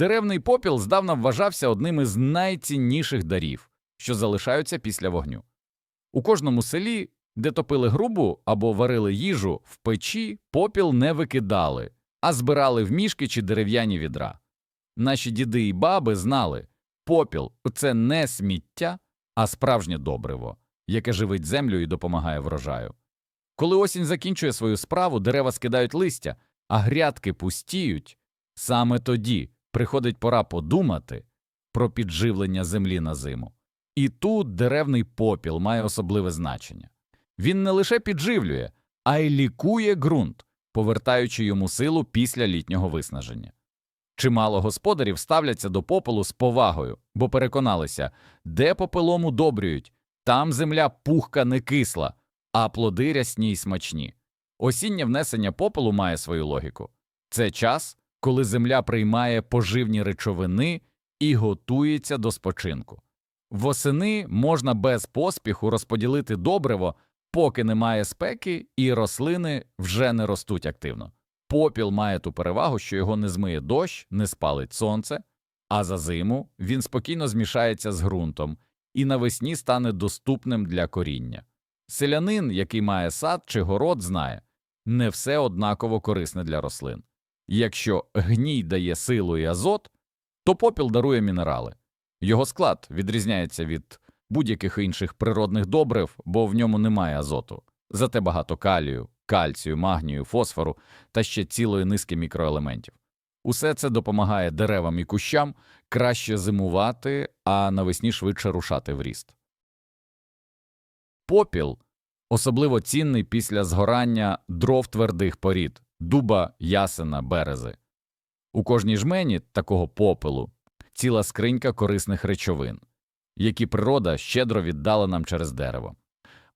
Деревний попіл здавна вважався одним із найцінніших дарів, що залишаються після вогню. У кожному селі, де топили грубу або варили їжу, в печі попіл не викидали, а збирали в мішки чи дерев'яні відра. Наші діди і баби знали, попіл це не сміття, а справжнє добриво, яке живить землю і допомагає врожаю. Коли осінь закінчує свою справу, дерева скидають листя, а грядки пустіють, саме тоді приходить пора подумати про підживлення землі на зиму. І тут деревний попіл має особливе значення. Він не лише підживлює, а й лікує ґрунт, повертаючи йому силу після літнього виснаження. Чимало господарів ставляться до попелу з повагою, бо переконалися, де попелом удобрюють, там земля пухка не кисла, а плоди рясні й смачні. Осіннє внесення попелу має свою логіку. Це час, коли земля приймає поживні речовини і готується до спочинку. Восени можна без поспіху розподілити добриво, поки немає спеки, і рослини вже не ростуть активно. Попіл має ту перевагу, що його не змиє дощ, не спалить сонце, а за зиму він спокійно змішається з ґрунтом і навесні стане доступним для коріння. Селянин, який має сад чи город, знає не все однаково корисне для рослин. Якщо гній дає силу і азот, то попіл дарує мінерали. Його склад відрізняється від будь-яких інших природних добрив, бо в ньому немає азоту, зате багато калію, кальцію, магнію, фосфору та ще цілої низки мікроелементів. Усе це допомагає деревам і кущам краще зимувати, а навесні швидше рушати в ріст. Попіл особливо цінний після згорання дров твердих порід дуба, ясена, берези. У кожній жмені такого попелу ціла скринька корисних речовин, які природа щедро віддала нам через дерево.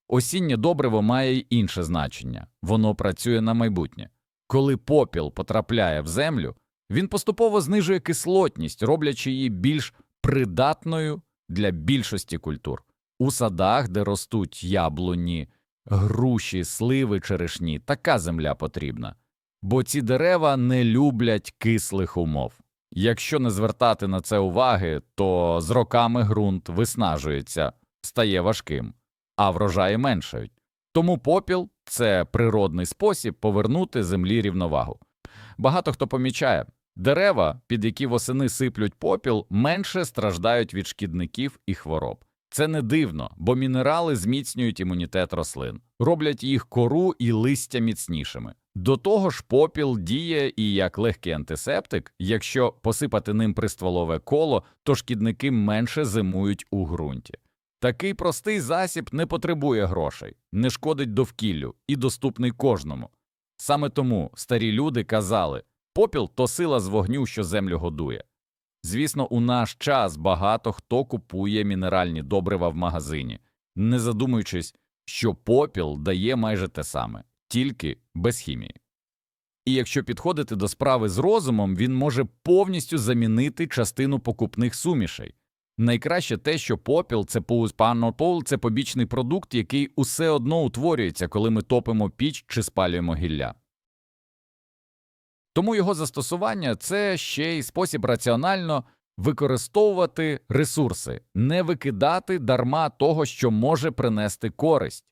Осіннє добриво має й інше значення воно працює на майбутнє. Коли попіл потрапляє в землю, він поступово знижує кислотність, роблячи її більш придатною для більшості культур. У садах, де ростуть яблуні, груші, сливи, черешні, така земля потрібна, бо ці дерева не люблять кислих умов. Якщо не звертати на це уваги, то з роками ґрунт виснажується, стає важким, а врожаї меншають. Тому попіл це природний спосіб повернути землі рівновагу. Багато хто помічає, дерева, під які восени сиплють попіл, менше страждають від шкідників і хвороб. Це не дивно, бо мінерали зміцнюють імунітет рослин, роблять їх кору і листя міцнішими. До того ж, попіл діє і як легкий антисептик, якщо посипати ним пристволове коло, то шкідники менше зимують у ґрунті. Такий простий засіб не потребує грошей, не шкодить довкіллю і доступний кожному. Саме тому старі люди казали попіл то сила з вогню, що землю годує. Звісно, у наш час багато хто купує мінеральні добрива в магазині, не задумуючись, що попіл дає майже те саме, тільки без хімії. І якщо підходити до справи з розумом, він може повністю замінити частину покупних сумішей. Найкраще те, що попіл це пол, це побічний продукт, який усе одно утворюється, коли ми топимо піч чи спалюємо гілля. Тому його застосування це ще й спосіб раціонально використовувати ресурси, не викидати дарма того, що може принести користь.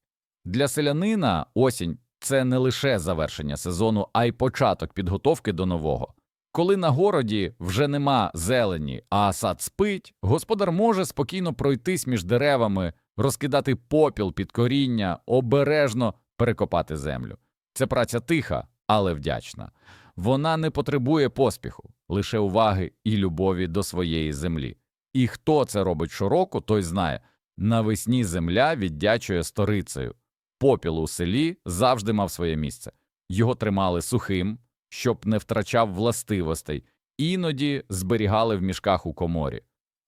Для селянина осінь це не лише завершення сезону, а й початок підготовки до нового. Коли на городі вже нема зелені, а сад спить, господар може спокійно пройтись між деревами, розкидати попіл під коріння, обережно перекопати землю. Це праця тиха, але вдячна. Вона не потребує поспіху, лише уваги і любові до своєї землі. І хто це робить щороку, той знає навесні земля віддячує сторицею. Попіл у селі завжди мав своє місце. Його тримали сухим, щоб не втрачав властивостей, іноді зберігали в мішках у коморі.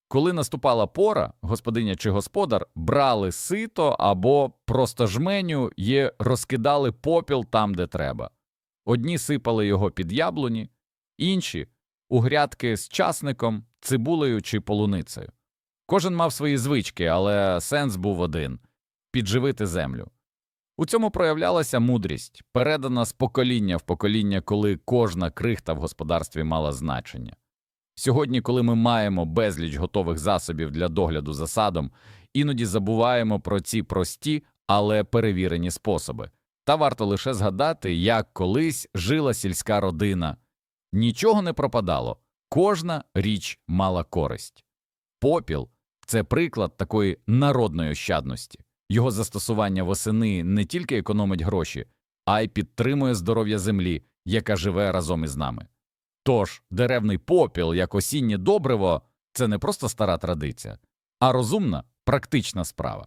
Коли наступала пора, господиня чи господар брали сито або просто жменю і розкидали попіл там, де треба. Одні сипали його під яблуні, інші у грядки з часником, цибулею чи полуницею. Кожен мав свої звички, але сенс був один підживити землю. У цьому проявлялася мудрість, передана з покоління в покоління, коли кожна крихта в господарстві мала значення. Сьогодні, коли ми маємо безліч готових засобів для догляду за садом, іноді забуваємо про ці прості, але перевірені способи. Та варто лише згадати, як колись жила сільська родина. Нічого не пропадало, кожна річ мала користь. Попіл це приклад такої народної ощадності. Його застосування восени не тільки економить гроші, а й підтримує здоров'я землі, яка живе разом із нами. Тож деревний попіл як осіннє добриво це не просто стара традиція, а розумна, практична справа.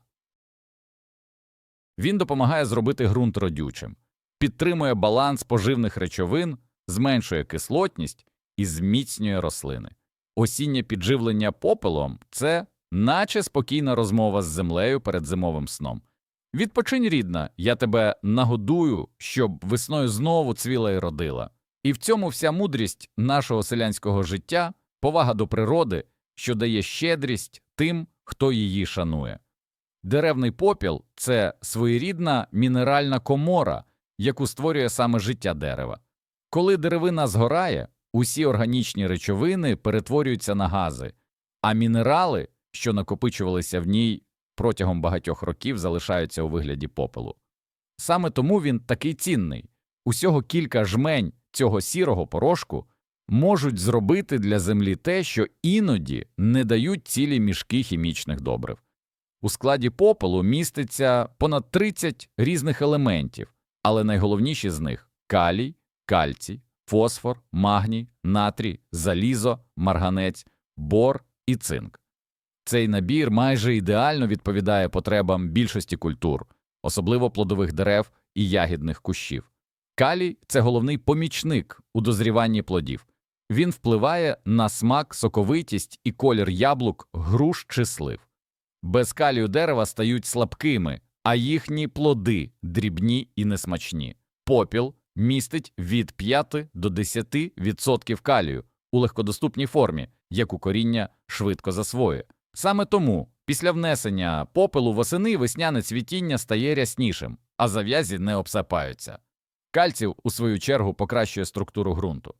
Він допомагає зробити ґрунт родючим, підтримує баланс поживних речовин, зменшує кислотність і зміцнює рослини. Осіннє підживлення попелом це наче спокійна розмова з землею перед зимовим сном. Відпочинь, рідна, я тебе нагодую, щоб весною знову цвіла і родила. І в цьому вся мудрість нашого селянського життя, повага до природи, що дає щедрість тим, хто її шанує. Деревний попіл це своєрідна мінеральна комора, яку створює саме життя дерева. Коли деревина згорає, усі органічні речовини перетворюються на гази, а мінерали, що накопичувалися в ній протягом багатьох років, залишаються у вигляді попелу. Саме тому він такий цінний. Усього кілька жмень цього сірого порошку можуть зробити для землі те, що іноді не дають цілі мішки хімічних добрив. У складі попелу міститься понад 30 різних елементів, але найголовніші з них калій, кальцій, фосфор, магній, натрій, залізо, марганець, бор і цинк. Цей набір майже ідеально відповідає потребам більшості культур, особливо плодових дерев і ягідних кущів. Калій це головний помічник у дозріванні плодів. Він впливає на смак, соковитість і колір яблук, груш чи слив. Без калію дерева стають слабкими, а їхні плоди дрібні і несмачні. Попіл містить від 5 до 10% калію у легкодоступній формі, яку коріння швидко засвоює. Саме тому після внесення попелу восени весняне цвітіння стає ряснішим, а зав'язі не обсапаються. Кальців, у свою чергу, покращує структуру ґрунту.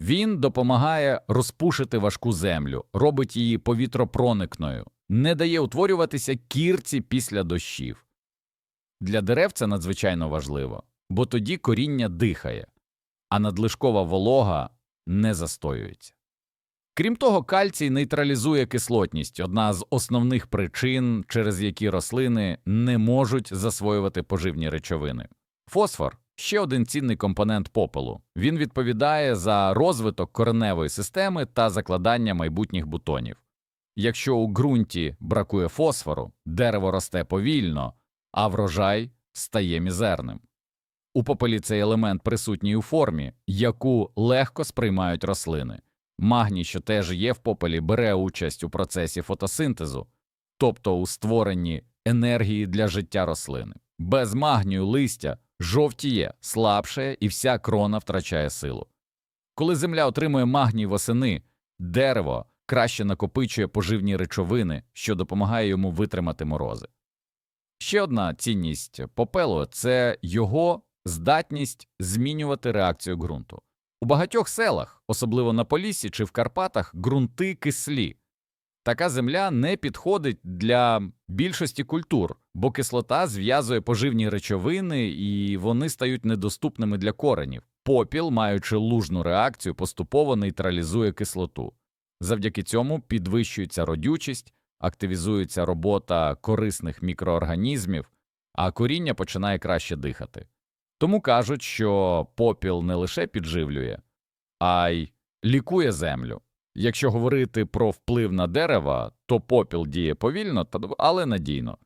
Він допомагає розпушити важку землю, робить її повітропроникною, не дає утворюватися кірці після дощів. Для дерев це надзвичайно важливо, бо тоді коріння дихає, а надлишкова волога не застоюється. Крім того, кальцій нейтралізує кислотність одна з основних причин, через які рослини не можуть засвоювати поживні речовини. Фосфор ще один цінний компонент попелу. Він відповідає за розвиток кореневої системи та закладання майбутніх бутонів. Якщо у ґрунті бракує фосфору, дерево росте повільно, а врожай стає мізерним. У попелі цей елемент присутній у формі, яку легко сприймають рослини. Магній, що теж є в попелі, бере участь у процесі фотосинтезу, тобто у створенні енергії для життя рослини. Без магнію листя жовтіє, слабшає і вся крона втрачає силу. Коли земля отримує магній восени, дерево краще накопичує поживні речовини, що допомагає йому витримати морози. Ще одна цінність попелу це його здатність змінювати реакцію ґрунту. У багатьох селах, особливо на Поліссі чи в Карпатах, ґрунти кислі. Така земля не підходить для більшості культур, бо кислота зв'язує поживні речовини і вони стають недоступними для коренів. Попіл, маючи лужну реакцію, поступово нейтралізує кислоту. Завдяки цьому підвищується родючість, активізується робота корисних мікроорганізмів, а коріння починає краще дихати. Тому кажуть, що попіл не лише підживлює, а й лікує землю. Якщо говорити про вплив на дерева, то попіл діє повільно, але надійно.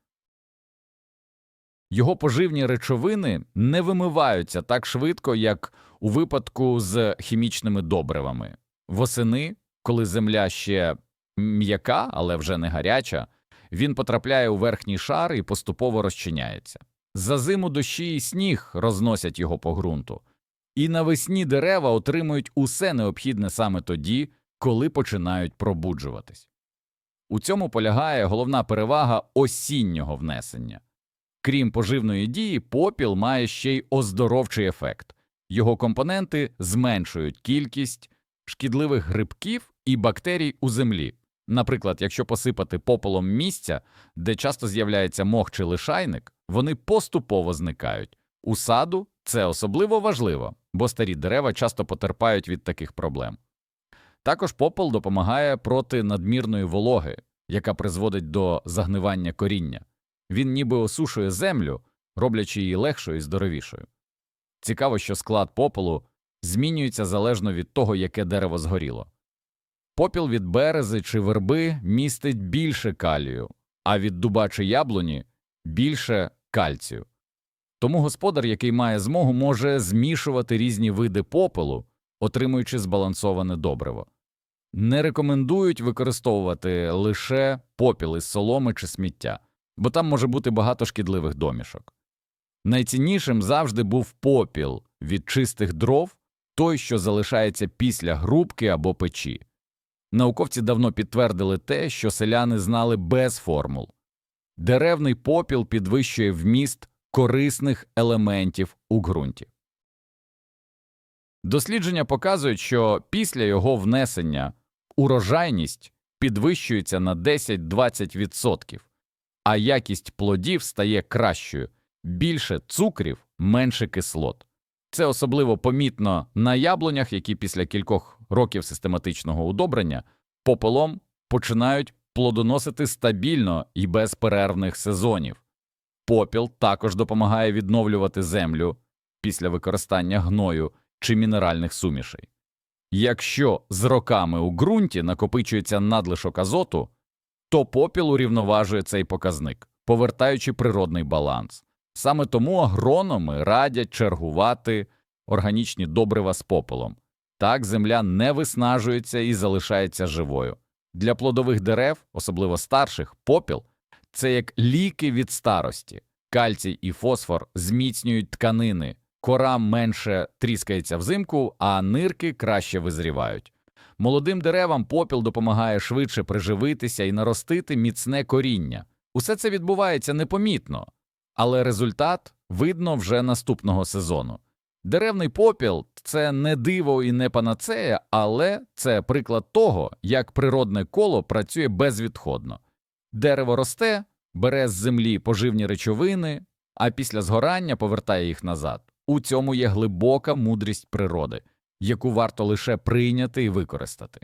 Його поживні речовини не вимиваються так швидко, як у випадку з хімічними добривами. Восени, коли земля ще м'яка, але вже не гаряча, він потрапляє у верхній шар і поступово розчиняється. За зиму дощі і сніг розносять його по ґрунту, і навесні дерева отримують усе необхідне саме тоді, коли починають пробуджуватись. У цьому полягає головна перевага осіннього внесення. Крім поживної дії, попіл має ще й оздоровчий ефект його компоненти зменшують кількість шкідливих грибків і бактерій у землі. Наприклад, якщо посипати попелом місця, де часто з'являється мох чи лишайник, вони поступово зникають. У саду це особливо важливо, бо старі дерева часто потерпають від таких проблем. Також попел допомагає проти надмірної вологи, яка призводить до загнивання коріння. Він ніби осушує землю, роблячи її легшою і здоровішою. Цікаво, що склад попелу змінюється залежно від того, яке дерево згоріло. Попіл від берези чи верби містить більше калію, а від дуба чи яблуні більше кальцію. Тому господар, який має змогу, може змішувати різні види попелу, отримуючи збалансоване добриво. Не рекомендують використовувати лише попіл із соломи чи сміття, бо там може бути багато шкідливих домішок. Найціннішим завжди був попіл від чистих дров, той, що залишається після грубки або печі. Науковці давно підтвердили те, що селяни знали без формул. Деревний попіл підвищує вміст корисних елементів у ґрунті. Дослідження показують, що після його внесення урожайність підвищується на 10-20%, а якість плодів стає кращою, більше цукрів, менше кислот. Це особливо помітно на яблунях, які після кількох років систематичного удобрення попелом починають плодоносити стабільно і без перервних сезонів. Попіл також допомагає відновлювати землю після використання гною чи мінеральних сумішей. Якщо з роками у ґрунті накопичується надлишок азоту, то попіл урівноважує цей показник, повертаючи природний баланс. Саме тому агрономи радять чергувати органічні добрива з попелом. Так земля не виснажується і залишається живою. Для плодових дерев, особливо старших, попіл це як ліки від старості. Кальцій і фосфор зміцнюють тканини, кора менше тріскається взимку, а нирки краще визрівають. Молодим деревам попіл допомагає швидше приживитися і наростити міцне коріння. Усе це відбувається непомітно, але результат видно вже наступного сезону. Деревний попіл це не диво і не панацея, але це приклад того, як природне коло працює безвідходно. Дерево росте, бере з землі поживні речовини, а після згорання повертає їх назад. У цьому є глибока мудрість природи, яку варто лише прийняти і використати.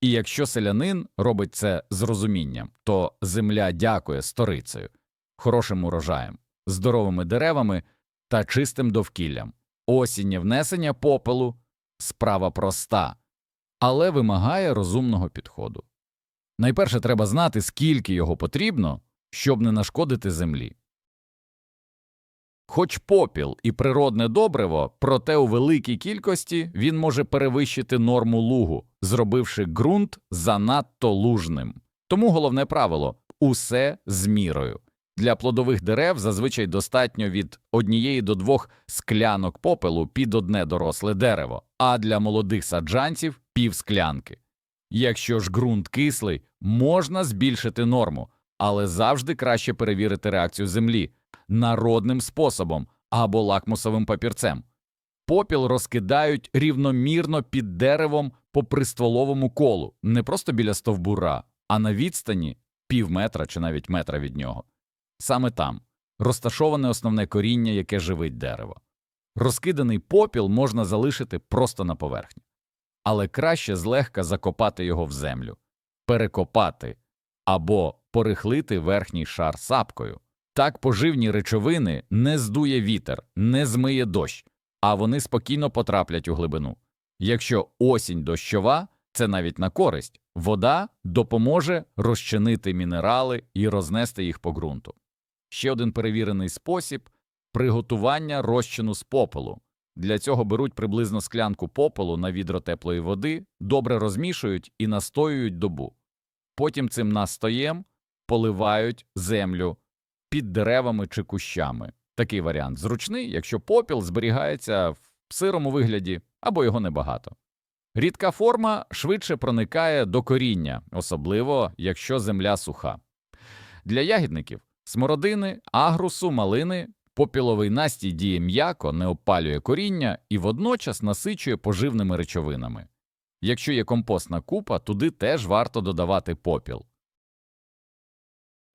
І якщо селянин робить це з розумінням, то земля дякує сторицею, хорошим урожаєм, здоровими деревами та чистим довкіллям. Осіннє внесення попелу справа проста, але вимагає розумного підходу. Найперше треба знати, скільки його потрібно, щоб не нашкодити землі. Хоч попіл і природне добриво, проте у великій кількості він може перевищити норму лугу, зробивши ґрунт занадто лужним. Тому головне правило усе з мірою. Для плодових дерев зазвичай достатньо від однієї до двох склянок попелу під одне доросле дерево, а для молодих саджанців пів склянки. Якщо ж ґрунт кислий, можна збільшити норму, але завжди краще перевірити реакцію землі народним способом або лакмусовим папірцем. Попіл розкидають рівномірно під деревом по пристволовому колу, не просто біля стовбура, а на відстані пів метра чи навіть метра від нього. Саме там розташоване основне коріння, яке живить дерево. Розкиданий попіл можна залишити просто на поверхні, але краще злегка закопати його в землю, перекопати або порихлити верхній шар сапкою. Так поживні речовини не здує вітер, не змиє дощ, а вони спокійно потраплять у глибину. Якщо осінь дощова, це навіть на користь, вода допоможе розчинити мінерали і рознести їх по ґрунту. Ще один перевірений спосіб приготування розчину з попелу. Для цього беруть приблизно склянку попелу на відро теплої води, добре розмішують і настоюють добу. Потім цим настоєм поливають землю під деревами чи кущами. Такий варіант зручний, якщо попіл зберігається в сирому вигляді або його небагато. Рідка форма швидше проникає до коріння, особливо якщо земля суха. Для ягідників смородини, агрусу, малини попіловий настій діє м'яко, не опалює коріння і водночас насичує поживними речовинами. Якщо є компостна купа, туди теж варто додавати попіл.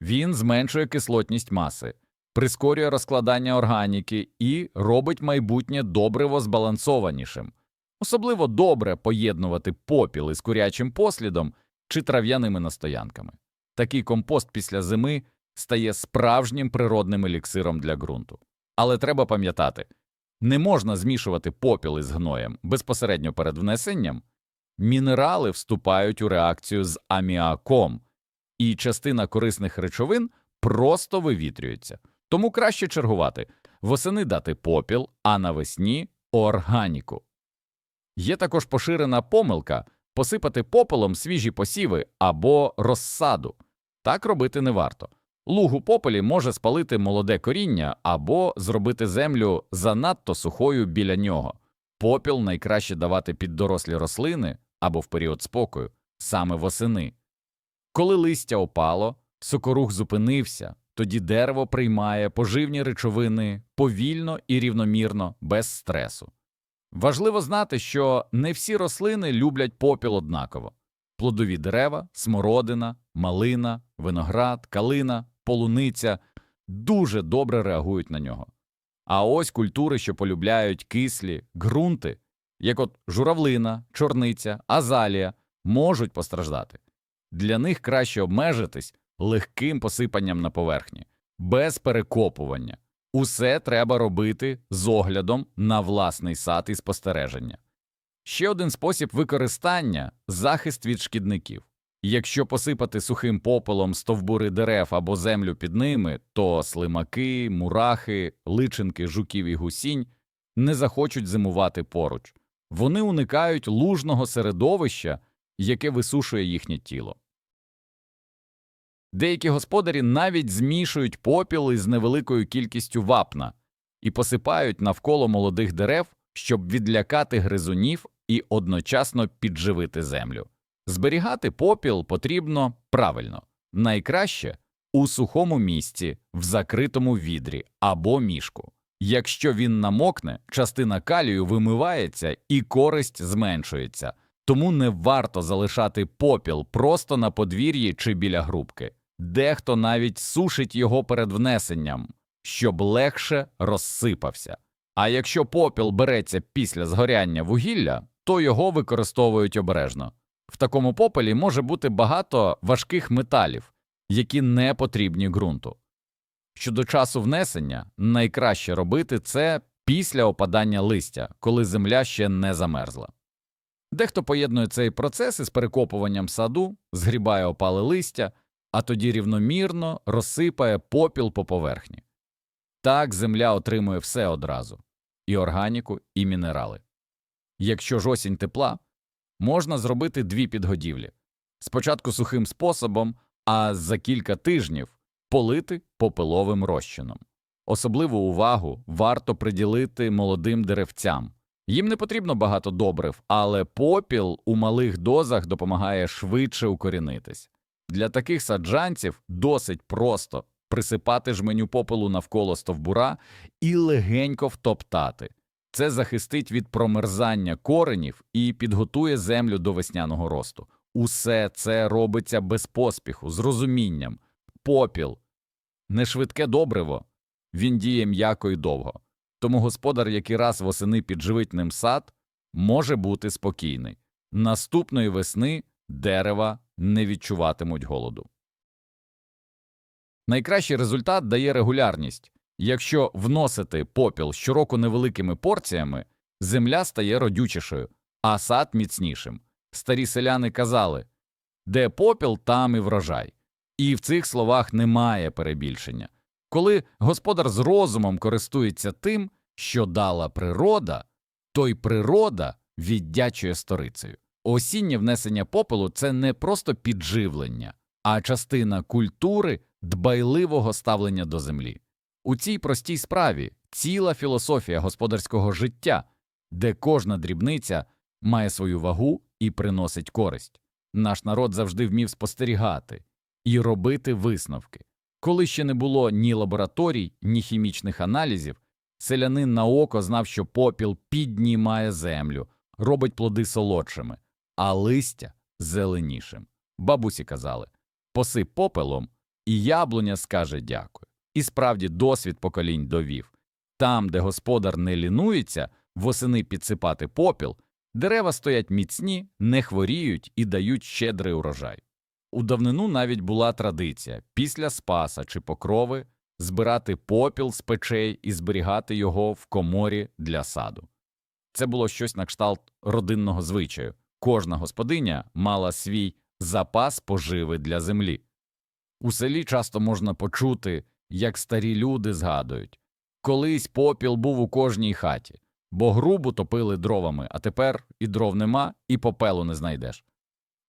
Він зменшує кислотність маси, прискорює розкладання органіки і робить майбутнє добриво збалансованішим. Особливо добре поєднувати попіл із курячим послідом чи трав'яними настоянками. Такий компост після зими стає справжнім природним еліксиром для ґрунту. Але треба пам'ятати, не можна змішувати попіл із гноєм безпосередньо перед внесенням. Мінерали вступають у реакцію з аміаком, і частина корисних речовин просто вивітрюється. Тому краще чергувати восени дати попіл, а навесні органіку. Є також поширена помилка посипати попелом свіжі посіви або розсаду. Так робити не варто. Луг у попелі може спалити молоде коріння або зробити землю занадто сухою біля нього. Попіл найкраще давати під дорослі рослини або в період спокою, саме восени. Коли листя опало, сокорух зупинився, тоді дерево приймає поживні речовини повільно і рівномірно, без стресу. Важливо знати, що не всі рослини люблять попіл однаково. Плодові дерева, смородина, малина, виноград, калина, полуниця дуже добре реагують на нього. А ось культури, що полюбляють кислі ґрунти, як от журавлина, чорниця, азалія, можуть постраждати. Для них краще обмежитись легким посипанням на поверхні, без перекопування. Усе треба робити з оглядом на власний сад і спостереження. Ще один спосіб використання захист від шкідників. Якщо посипати сухим попелом стовбури дерев або землю під ними, то слимаки, мурахи, личинки жуків і гусінь не захочуть зимувати поруч. Вони уникають лужного середовища, яке висушує їхнє тіло. Деякі господарі навіть змішують попіл із невеликою кількістю вапна і посипають навколо молодих дерев, щоб відлякати гризунів і одночасно підживити землю. Зберігати попіл потрібно правильно, найкраще у сухому місці, в закритому відрі або мішку. Якщо він намокне, частина калію вимивається і користь зменшується, тому не варто залишати попіл просто на подвір'ї чи біля грубки. Дехто навіть сушить його перед внесенням, щоб легше розсипався. А якщо попіл береться після згоряння вугілля, то його використовують обережно. В такому попелі може бути багато важких металів, які не потрібні ґрунту. Щодо часу внесення, найкраще робити це після опадання листя, коли земля ще не замерзла. Дехто поєднує цей процес із перекопуванням саду, згрібає опале листя, а тоді рівномірно розсипає попіл по поверхні. Так земля отримує все одразу і органіку, і мінерали. Якщо ж осінь тепла, можна зробити дві підгодівлі спочатку сухим способом, а за кілька тижнів полити попеловим розчином. Особливу увагу варто приділити молодим деревцям. Їм не потрібно багато добрив, але попіл у малих дозах допомагає швидше укорінитись. Для таких саджанців досить просто присипати жменю попелу навколо стовбура і легенько втоптати. Це захистить від промерзання коренів і підготує землю до весняного росту. Усе це робиться без поспіху, з розумінням. Попіл не швидке добриво, він діє м'яко і довго. Тому господар, який раз восени підживить ним сад, може бути спокійний. Наступної весни дерева не відчуватимуть голоду. Найкращий результат дає регулярність. Якщо вносити попіл щороку невеликими порціями, земля стає родючішою, а сад міцнішим. Старі селяни казали де попіл, там і врожай. І в цих словах немає перебільшення. Коли господар з розумом користується тим, що дала природа, то й природа віддячує сторицею. Осіннє внесення попелу це не просто підживлення, а частина культури дбайливого ставлення до землі. У цій простій справі ціла філософія господарського життя, де кожна дрібниця має свою вагу і приносить користь. Наш народ завжди вмів спостерігати і робити висновки. Коли ще не було ні лабораторій, ні хімічних аналізів, селянин на око знав, що попіл піднімає землю, робить плоди солодшими, а листя зеленішим. Бабусі казали посип попелом, і яблуня скаже дякую. І справді досвід поколінь довів там, де господар не лінується, восени підсипати попіл, дерева стоять міцні, не хворіють і дають щедрий урожай. У давнину навіть була традиція після спаса чи покрови збирати попіл з печей і зберігати його в коморі для саду. Це було щось на кшталт родинного звичаю. Кожна господиня мала свій запас поживи для землі. У селі часто можна почути, як старі люди згадують колись попіл був у кожній хаті, бо грубу топили дровами, а тепер і дров нема, і попелу не знайдеш.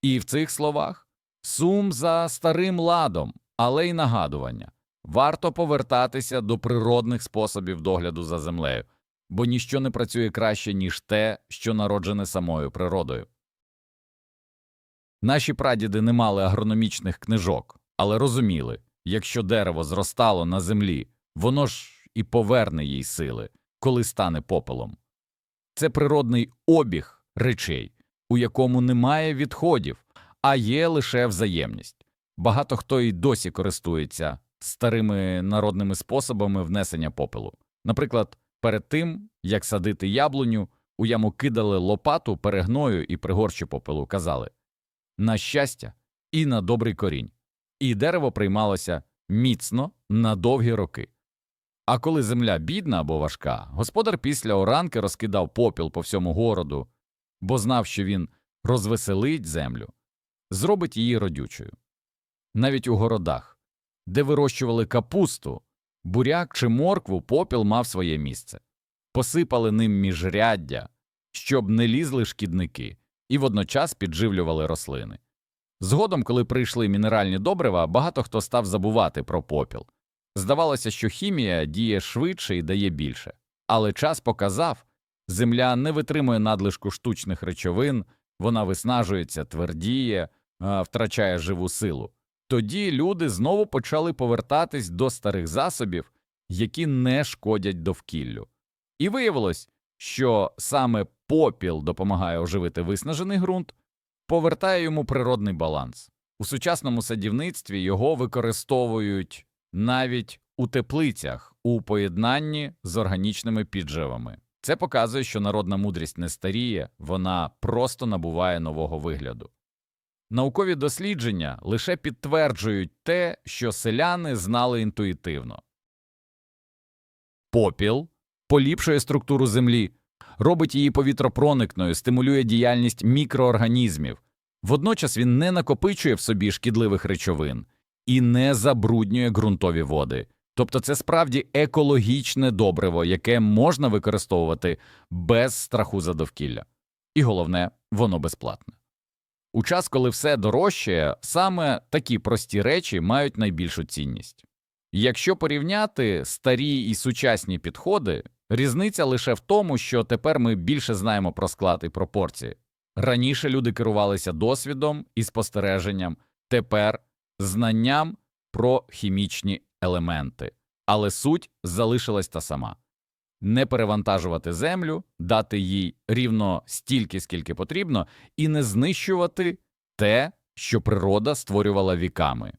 І в цих словах сум за старим ладом, але й нагадування варто повертатися до природних способів догляду за землею, бо ніщо не працює краще, ніж те, що народжене самою природою. Наші прадіди не мали агрономічних книжок, але розуміли, якщо дерево зростало на землі, воно ж і поверне їй сили, коли стане попелом. Це природний обіг речей, у якому немає відходів, а є лише взаємність. Багато хто й досі користується старими народними способами внесення попелу. Наприклад, перед тим, як садити яблуню, у яму кидали лопату перегною і пригорщі попелу, казали на щастя і на добрий корінь, і дерево приймалося міцно на довгі роки. А коли земля бідна або важка, господар після оранки розкидав попіл по всьому городу, бо знав, що він розвеселить землю, зробить її родючою. Навіть у городах, де вирощували капусту, буряк чи моркву, попіл мав своє місце, посипали ним міжряддя, щоб не лізли шкідники, і водночас підживлювали рослини. Згодом, коли прийшли мінеральні добрива, багато хто став забувати про попіл. Здавалося, що хімія діє швидше і дає більше, але час показав земля не витримує надлишку штучних речовин, вона виснажується, твердіє, втрачає живу силу. Тоді люди знову почали повертатись до старих засобів, які не шкодять довкіллю. І виявилось, що саме попіл допомагає оживити виснажений ґрунт, повертає йому природний баланс. У сучасному садівництві його використовують навіть у теплицях у поєднанні з органічними підживами. Це показує, що народна мудрість не старіє, вона просто набуває нового вигляду. Наукові дослідження лише підтверджують те, що селяни знали інтуїтивно. Попіл поліпшує структуру землі, робить її повітропроникною, стимулює діяльність мікроорганізмів. Водночас він не накопичує в собі шкідливих речовин і не забруднює ґрунтові води. Тобто це справді екологічне добриво, яке можна використовувати без страху за довкілля. І головне, воно безплатне. У час, коли все дорожчає, саме такі прості речі мають найбільшу цінність. Якщо порівняти старі і сучасні підходи, різниця лише в тому, що тепер ми більше знаємо про склад і пропорції. Раніше люди керувалися досвідом і спостереженням, тепер знанням про хімічні елементи, але суть залишилась та сама не перевантажувати землю, дати їй рівно стільки, скільки потрібно, і не знищувати те, що природа створювала віками.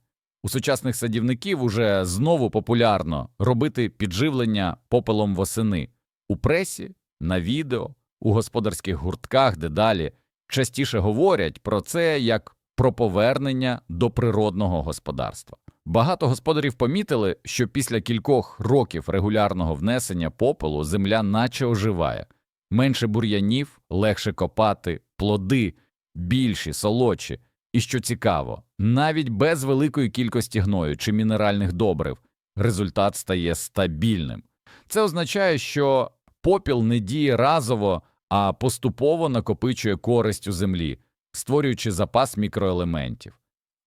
У сучасних садівників уже знову популярно робити підживлення попелом восени. У пресі, на відео, у господарських гуртках дедалі частіше говорять про це як про повернення до природного господарства. Багато господарів помітили, що після кількох років регулярного внесення попелу земля наче оживає, менше бур'янів, легше копати, плоди більші, солодші, і що цікаво, навіть без великої кількості гною чи мінеральних добрив результат стає стабільним. Це означає, що попіл не діє разово, а поступово накопичує користь у землі, створюючи запас мікроелементів.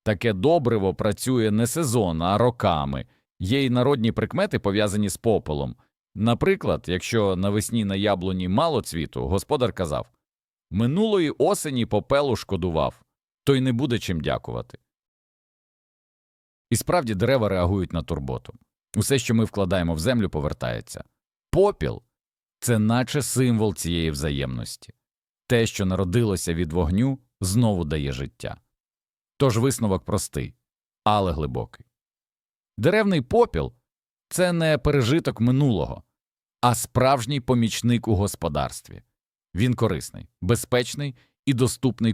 Таке добриво працює не сезонно, а роками, є й народні прикмети, пов'язані з попелом. Наприклад, якщо навесні на яблуні мало цвіту, господар казав минулої осені попелу шкодував, то й не буде чим дякувати. І справді дерева реагують на турботу. Усе, що ми вкладаємо в землю, повертається. Попіл це наче символ цієї взаємності, те, що народилося від вогню, знову дає життя. Тож висновок простий, але глибокий. Деревний попіл це не пережиток минулого, а справжній помічник у господарстві. Він корисний, безпечний і доступний.